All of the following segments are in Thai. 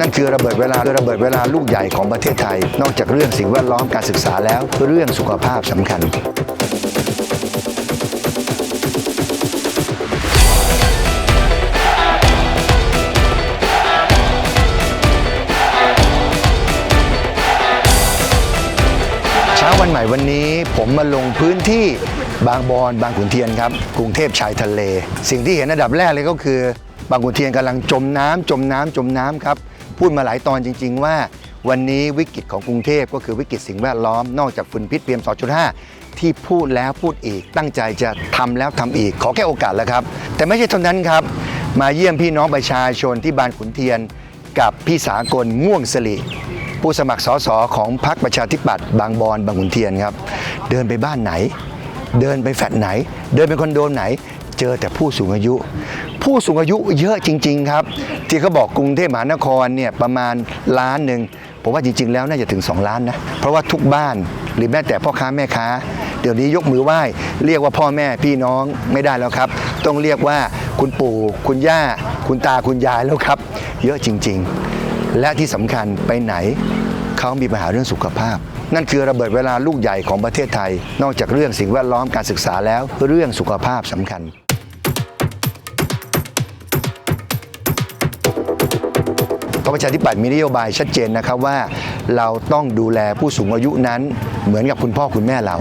นั่นคือระเบิดเวลาระเบิดเวลาลูกใหญ่ของประเทศไทย นอกจากเรื่องสิ่งแวดล้อมการศึกษาแล้วเรื่องสุขภาพสำคัญเช้าวันใหม่วันนี้ผมมาลงพื้นที่บางบอนบางขุนเทียนครับกรุงเทพชายทะเล สิ่งที่เห็นอันดับแรกเลยก็คือบางขุนเทียนกำลังจมน้ำจมน้ำจมน้ำครับ พูดมาหลายตอนจริง ๆ ว่า วันนี้วิกฤตของกรุงเทพก็คือวิกฤตสิ่งแวดล้อมนอกจากฝุ่นพิษ PM 2.5 ที่พูดแล้วพูดอีก ตั้งใจจะทำแล้วทำอีก ขอแค่โอกาสแล้วครับ แต่ไม่ใช่เท่านั้นครับ มาเยี่ยมพี่น้องประชาชนที่บานขุนเทียน กับพี่สากลม่วงสลิผู้สมัครสสของพรรคประชาธิปัตย์บางบอนบางขุนเทียนครับ เดินไปบ้านไหน เดินไปแฟลตไหน เดินไปคอนโดไหน เจอแต่ผู้สูงอายุ ผู้สูงอายุเยอะจริง ๆ ครับ ที่เขาบอกกรุงเทพมหานครเนี่ยประมาณล้านหนึ่งผมว่าจริง ๆ แล้วน่าจะถึง 2 ล้านนะ เพราะว่าทุกบ้านหรือแม้แต่พ่อค้าแม่ค้า เดี๋ยวนี้ยกมือไหว้ เรียกว่าพ่อแม่พี่น้องไม่ได้แล้วครับ ต้องเรียกว่าคุณปู่คุณย่า คุณตาคุณยายแล้วครับ เยอะจริง ๆ และที่สำคัญไปไหนเขามีปัญหาเรื่องสุขภาพ นั่นคือระเบิดเวลาลูกใหญ่ของประเทศไทย นอกจากเรื่องสิ่งแวดล้อมการศึกษาแล้วเรื่องสุขภาพสำคัญ พระประชาธิปัตย์มีนโยบายชัดเจนนะครับว่าเราต้องดูแลผู้สูงอายุนั้นเหมือนกับคุณพ่อคุณแม่เรา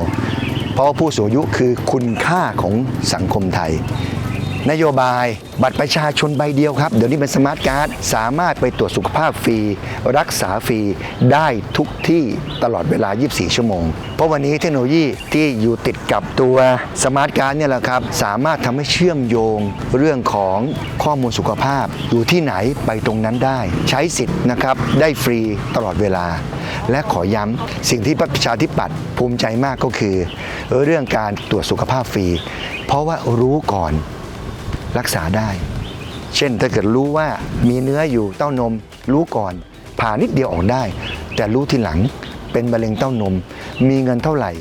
เพราะว่าผู้สูงอายุคือคุณค่าของสังคมไทย นโยบาย บัตรประชาชนใบเดียวครับ เดี๋ยวนี้เป็นสมาร์ทการ์ดสามารถไปตรวจสุขภาพฟรี รักษาฟรี ได้ทุกที่ตลอดเวลา 24 ชั่วโมง เพราะวันนี้เทคโนโลยีที่อยู่ติดกับตัวสมาร์ทการ์ดเนี่ยแหละครับ สามารถทำให้เชื่อมโยงเรื่องของข้อมูลสุขภาพ อยู่ที่ไหนไปตรงนั้นได้ ใช้สิทธิ์นะครับได้ฟรีตลอดเวลา และขอย้ำสิ่งที่ประชาธิปัตย์ภูมิใจมากก็คือ เรื่องการตรวจสุขภาพฟรี เพราะว่ารู้ก่อน รักษาได้ เช่นถ้าเกิดรู้ว่ามีเนื้ออยู่เต้านม รู้ก่อนผ่านิดเดียวออกได้ แต่รู้ทีหลังเป็นมะเร็งเต้านม มีเงินเท่าไหร่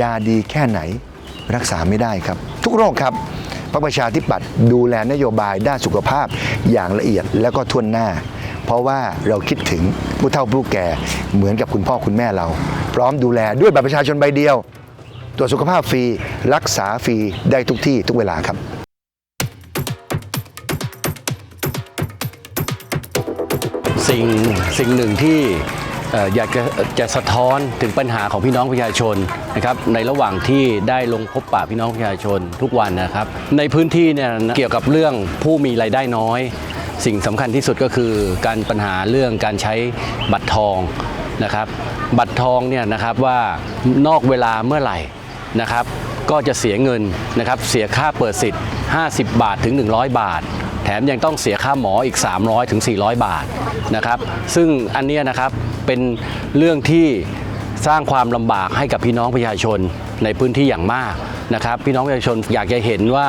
ยาดีแค่ไหน รักษาไม่ได้ครับ ทุกโรคครับพรรคประชาธิปัตย์ดูแลนโยบายด้านสุขภาพอย่างละเอียดแล้วก็ทวนหน้า เพราะว่าเราคิดถึงผู้เฒ่าผู้แก่เหมือนกับคุณพ่อคุณแม่เรา พร้อมดูแลด้วยบัตรประชาชนใบเดียว ตรวจสุขภาพฟรี รักษาฟรีได้ทุกที่ทุกเวลาครับ สิ่งสิ่งหนึ่งที่อยากจะจะสะท้อนถึงปัญหาของพี่น้องประชาชนนะครับในระหว่างที่ได้ลงพบปะพี่น้องประชาชนทุกวันนะครับ ในพื้นที่เนี่ยเกี่ยวกับเรื่องผู้มีรายได้น้อย สิ่งสำคัญที่สุดก็คือการปัญหาเรื่องการใช้บัตรทองนะครับบัตรทองเนี่ยนะครับว่านอกเวลาเมื่อไหร่นะครับ ก็จะเสียเงินนะครับเสียค่าเปิดสิทธิ์ 50 บาทถึง 100 บาท แถมยังต้องเสียค่าหมออีก 300ถึง400 บาทนะครับซึ่งอันเนี้ยนะครับเป็นเรื่องที่สร้างความลำบากให้กับพี่น้องประชาชนในพื้นที่อย่างมากนะครับพี่น้องประชาชนอยากจะเห็นว่า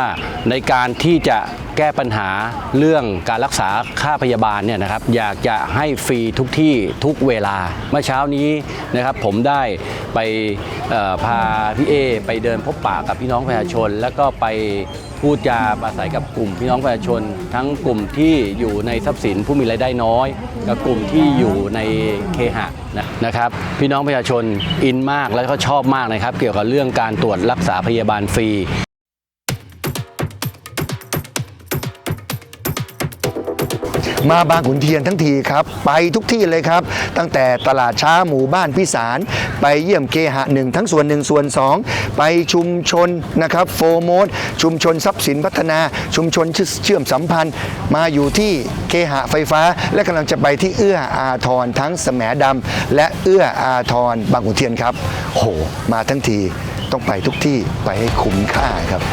ในการที่จะ แก้ปัญหาเรื่องการรักษาค่าพยาบาลเนี่ยนะครับอยากจะให้ฟรีทุกที่ทุกเวลา เมื่อเช้านี้นะครับผมได้ไปพาพี่เอไปเดินพบปะกับพี่น้องประชาชน แล้วก็ไปพูดจาปราศัยกับกลุ่มพี่น้องประชาชน ทั้งกลุ่มที่อยู่ในทรัพย์สินผู้มีรายได้น้อย กับกลุ่มที่อยู่ในเคหะนะนะครับ พี่น้องประชาชนอินมากแล้วก็ชอบมากนะครับ เกี่ยวกับเรื่องการตรวจรักษาพยาบาลฟรี มาบางขุนเทียนทั้งทีครับ ไปทุกที่เลยครับ ตั้งแต่ตลาดช้าหมู่บ้านพิสาร ไปเยี่ยมเคหะหนึ่งทั้งส่วนหนึ่งส่วนสองไปชุมชนนะครับโฟโมดชุมชนทรัพย์สินพัฒนาชุมชนเชื่อมสัมพันธ์ มาอยู่ที่เคหะไฟฟ้า และกำลังจะไปที่เอื้ออาทรทั้งแสมดำและเอื้ออาทรบางขุนเทียนครับ โห มาทั้งทีต้องไปทุกที่ไปให้คุ้มค่าครับ